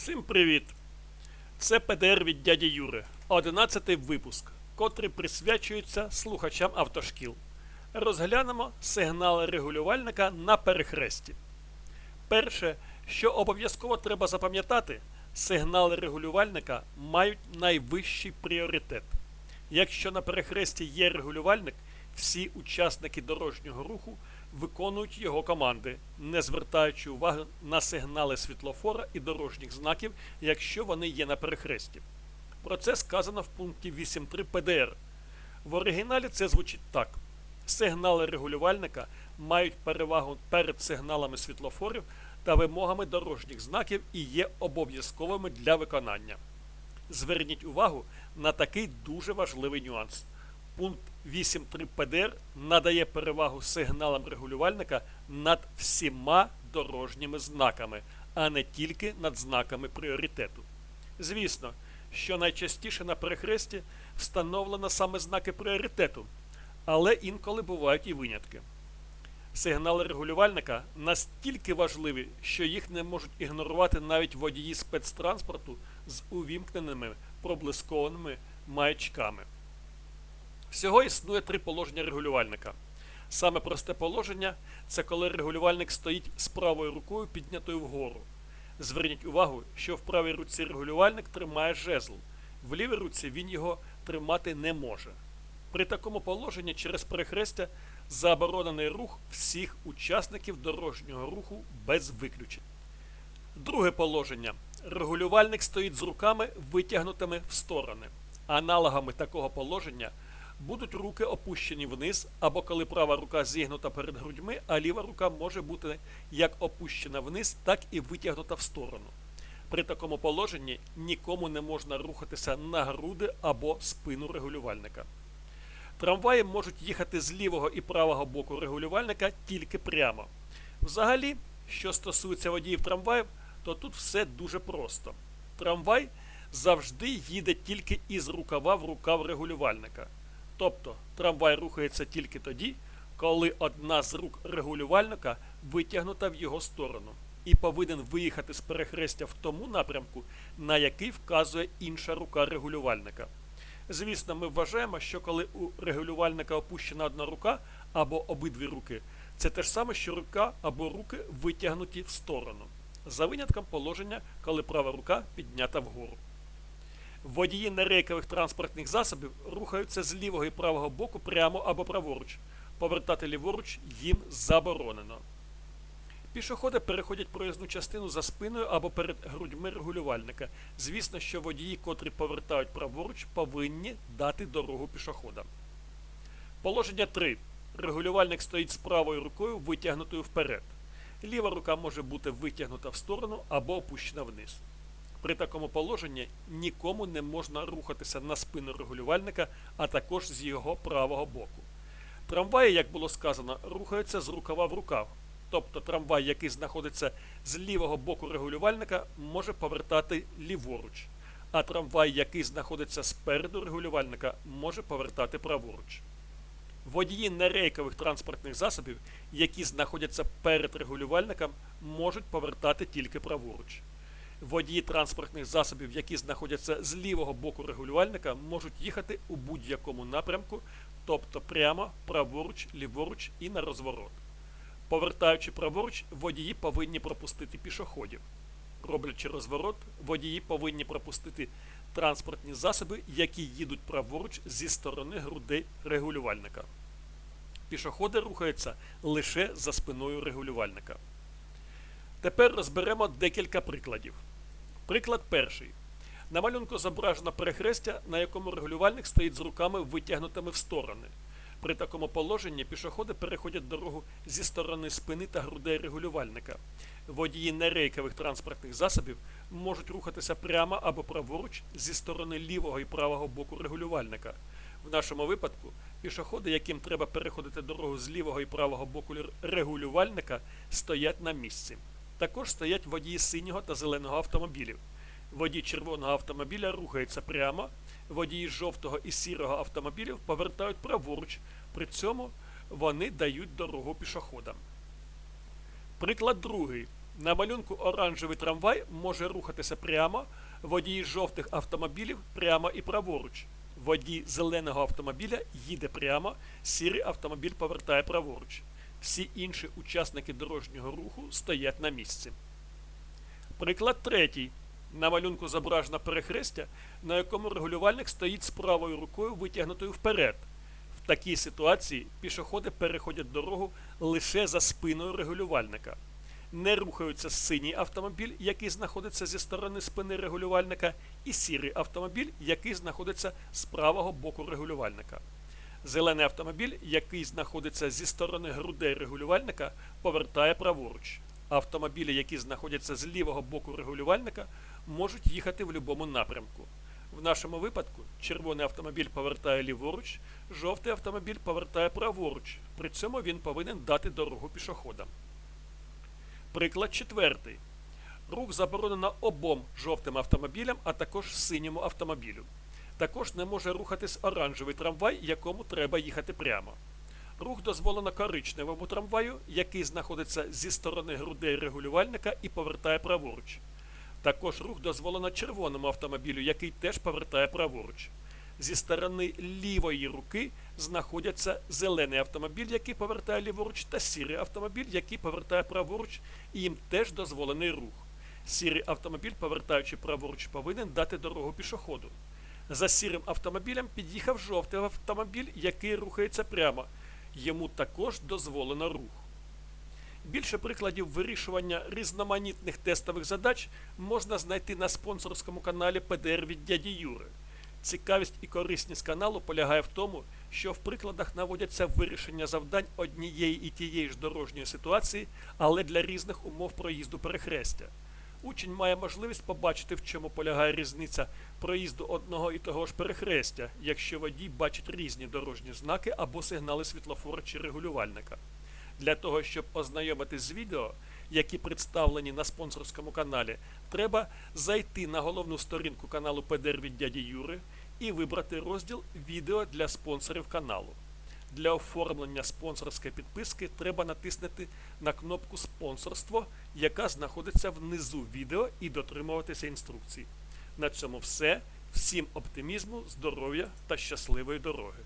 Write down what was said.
Всім привіт! Це ПДР від дяді Юри, 11 випуск, котрий присвячується слухачам автошкіл. Розглянемо сигнали регулювальника на перехресті. Перше, що обов'язково треба запам'ятати, сигнали регулювальника мають найвищий пріоритет. Якщо на перехресті є регулювальник, всі учасники дорожнього руху виконують його команди, не звертаючи уваги на сигнали світлофора і дорожніх знаків, якщо вони є на перехресті. Про це сказано в пункті 8.3 ПДР. В оригіналі це звучить так: сигнали регулювальника мають перевагу перед сигналами світлофорів та вимогами дорожніх знаків і є обов'язковими для виконання. Зверніть увагу на такий дуже важливий нюанс. Пункт 8.3 ПДР надає перевагу сигналам регулювальника над всіма дорожніми знаками, а не тільки над знаками пріоритету. Звісно, що найчастіше на перехресті встановлено саме знаки пріоритету, але інколи бувають і винятки. Сигнали регулювальника настільки важливі, що їх не можуть ігнорувати навіть водії спецтранспорту з увімкненими проблискованими маячками. Всього існує три положення регулювальника. Саме просте положення це коли регулювальник стоїть з правою рукою піднятою вгору. Зверніть увагу, що в правій руці регулювальник тримає жезл, в лівій руці він його тримати не може. При такому положенні через перехрестя заборонений рух всіх учасників дорожнього руху без виключень. Друге положення. Регулювальник стоїть з руками витягнутими в сторони. Аналогами такого положення будуть руки опущені вниз, або коли права рука зігнута перед грудьми, а ліва рука може бути як опущена вниз, так і витягнута в сторону. При такому положенні нікому не можна рухатися на груди або спину регулювальника. Трамваї можуть їхати з лівого і правого боку регулювальника тільки прямо. Взагалі, що стосується водіїв трамваїв, то тут все дуже просто. Трамвай завжди їде тільки із рукава в рукав регулювальника. Тобто трамвай рухається тільки тоді, коли одна з рук регулювальника витягнута в його сторону, і повинен виїхати з перехрестя в тому напрямку, на який вказує інша рука регулювальника. Звісно, ми вважаємо, що коли у регулювальника опущена одна рука або обидві руки, це те ж саме, що рука або руки витягнуті в сторону, за винятком положення, коли права рука піднята вгору. Водії нерейкових транспортних засобів рухаються з лівого і правого боку прямо або праворуч. Повертати ліворуч їм заборонено. Пішоходи переходять проїзну частину за спиною або перед грудьми регулювальника. Звісно, що водії, котрі повертають праворуч, повинні дати дорогу пішоходам. Положення 3. Регулювальник стоїть з правою рукою витягнутою вперед. Ліва рука може бути витягнута в сторону або опущена вниз. При такому положенні нікому не можна рухатися на спину регулювальника, а також з його правого боку. Трамваї, як було сказано, рухаються з рукава в рукав. Тобто трамвай, який знаходиться з лівого боку регулювальника, може повертати ліворуч, а трамвай, який знаходиться спереду регулювальника, може повертати праворуч. Водії нерейкових транспортних засобів, які знаходяться перед регулювальником, можуть повертати тільки праворуч. Водії транспортних засобів, які знаходяться з лівого боку регулювальника, можуть їхати у будь-якому напрямку, тобто прямо, праворуч, ліворуч і на розворот. Повертаючи праворуч, водії повинні пропустити пішоходів. Роблячи розворот, водії повинні пропустити транспортні засоби, які їдуть праворуч зі сторони грудей регулювальника. Пішоходи рухаються лише за спиною регулювальника. Тепер розберемо декілька прикладів. Приклад перший. На малюнку зображено перехрестя, на якому регулювальник стоїть з руками витягнутими в сторони. При такому положенні пішоходи переходять дорогу зі сторони спини та грудей регулювальника. Водії нерейкових транспортних засобів можуть рухатися прямо або праворуч зі сторони лівого і правого боку регулювальника. В нашому випадку пішоходи, яким треба переходити дорогу з лівого і правого боку регулювальника, стоять на місці. Також стоять водії синього та зеленого автомобілів. Водій червоного автомобіля рухається прямо, водії жовтого і сірого автомобілів повертають праворуч, при цьому вони дають дорогу пішоходам. Приклад другий. На малюнку оранжевий трамвай може рухатися прямо, водій жовтих автомобілів прямо і праворуч. Водій зеленого автомобіля їде прямо, сірий автомобіль повертає праворуч. Всі інші учасники дорожнього руху стоять на місці. Приклад третій. На малюнку зображено перехрестя, на якому регулювальник стоїть з правою рукою витягнутою вперед. В такій ситуації пішоходи переходять дорогу лише за спиною регулювальника. Не рухаються синій автомобіль, який знаходиться зі сторони спини регулювальника, і сірий автомобіль, який знаходиться з правого боку регулювальника. Зелений автомобіль, який знаходиться зі сторони грудей регулювальника, повертає праворуч. Автомобілі, які знаходяться з лівого боку регулювальника, можуть їхати в будь-якому напрямку. В нашому випадку червоний автомобіль повертає ліворуч, жовтий автомобіль повертає праворуч. При цьому він повинен дати дорогу пішоходам. Приклад четвертий. Рух заборонено обом жовтим автомобілям, а також синьому автомобілю. Також не може рухатись оранжевий трамвай, якому треба їхати прямо. Рух дозволено коричневому трамваю, який знаходиться зі сторони грудей регулювальника і повертає праворуч. Також рух дозволено червоному автомобілю, який теж повертає праворуч. Зі сторони лівої руки знаходяться зелений автомобіль, який повертає ліворуч, та сірий автомобіль, який повертає праворуч, і їм теж дозволений рух. Сірий автомобіль, повертаючи праворуч, повинен дати дорогу пішоходу. За сірим автомобілем під'їхав жовтий автомобіль, який рухається прямо. Йому також дозволено рух. Більше прикладів вирішування різноманітних тестових задач можна знайти на спонсорському каналі ПДР від дяді Юри. Цікавість і корисність каналу полягає в тому, що в прикладах наводяться вирішення завдань однієї і тієї ж дорожньої ситуації, але для різних умов проїзду перехрестя. Учень має можливість побачити, в чому полягає різниця проїзду одного і того ж перехрестя, якщо водій бачить різні дорожні знаки або сигнали світлофора чи регулювальника. Для того, щоб ознайомитись з відео, які представлені на спонсорському каналі, треба зайти на головну сторінку каналу ПДР від дяді Юри і вибрати розділ Відео для спонсорів каналу. Для оформлення спонсорської підписки треба натиснути на кнопку Спонсорство, яка знаходиться внизу відео, і дотримуватися інструкцій. На цьому все. Всім оптимізму, здоров'я та щасливої дороги!